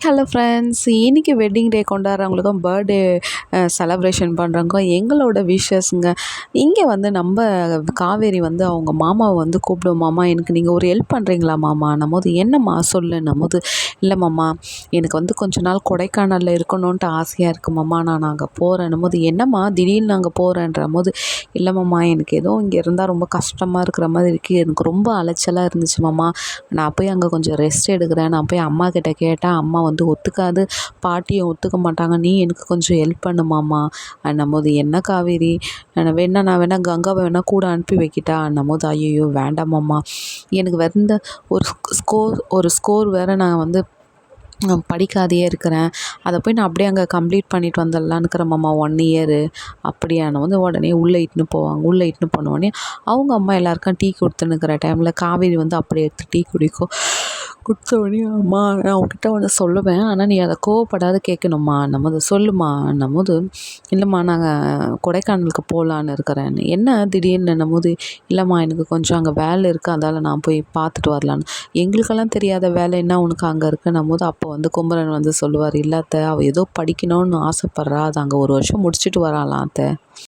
Hello friends இன்றைக்கி wedding day கொண்டாடுறவங்களுக்கும் birthday celebration பண்ணுறவங்க எங்களோட விஷஸ்ங்க இங்கே வந்து நம்ம காவேரி வந்து அவங்க மாமாவை வந்து கூப்பிடுவோம் மாமா எனக்கு நீங்கள் ஒரு ஹெல்ப் பண்ணுறீங்களா மாமா? நம்மது என்னம்மா? சொல்லு நம்மது. இல்லை மாமா எனக்கு வந்து கொஞ்ச நாள் கொடைக்கானலில் இருக்கணுன்ட்டு ஆசையாக இருக்குது மாமா. நான் அங்கே போகிறேன் போது என்னம்மா? திடீர்னு நாங்கள் போகிறேன்ற போது இல்லை மாமா எனக்கு ஏதோ இங்கே இருந்தால் ரொம்ப கஷ்டமாக இருக்கிற மாதிரி இருக்குது எனக்கு ரொம்ப அலைச்சலாக இருந்துச்சு மாமா. நான் போய் அங்கே கொஞ்சம் ரெஸ்ட் எடுக்கிறேன். நான் போய் அம்மா கிட்ட கேட்டேன் அம்மா வந்து ஒத்துக்காது. பாட்டியும் ஒத்துக்க மாட்டாங்க. நீ எனக்கு கொஞ்சம் ஹெல்ப் பண்ணுமாம்மா போது என்ன காவேரி? வேணா நான் வேணா கங்காவை வேணா கூட அனுப்பி வைக்கிட்டா? போது ஐயோ வேண்டாமாம்மா எனக்கு வந்த ஒரு ஸ்கோர் ஒரு ஸ்கோர் வேறு நான் வந்து படிக்காதையே இருக்கிறேன். அதை போய் நான் அப்படியே அங்கே கம்ப்ளீட் பண்ணிட்டு வந்துடலான்னு மாமா. ஒன் இயரு அப்படியான வந்து உடனே உள்ளே இட்டுன்னு போவாங்க. உள்ளே இட்டுன்னு போனோடனே அவங்க அம்மா எல்லாருக்கும் டீ கொடுத்துன்னுக்கிற டைமில் காவேரி வந்து அப்படியே எடுத்து டீ குடிக்கும். கொடுத்த உடனே அம்மா நான் உன்கிட்ட ஒன்று சொல்லுவேன். ஆனால் நீ அதை கோவப்படாத கேட்கணும்மா. நமது சொல்லுமா நம்மது இல்லைம்மா நாங்கள் கொடைக்கானலுக்கு போகலான்னு இருக்கிறேன்னு என்ன திடீர்னு போது இல்லைம்மா எனக்கு கொஞ்சம் அங்கே வேலை இருக்குது அதால் நான் போய் பார்த்துட்டு வரலான்னு. எங்களுக்கெல்லாம் தெரியாத வேலை. என்ன உனக்கு அங்கே இருக்குன்னும் போது அப்போ வந்து கும்பரன் வந்து சொல்லுவார் இல்லை அத்தை. அவள் ஏதோ படிக்கணும்னு ஆசைப்பட்றா. அது அங்கே ஒரு வருஷம் முடிச்சுட்டு வராலாம் அத்தை.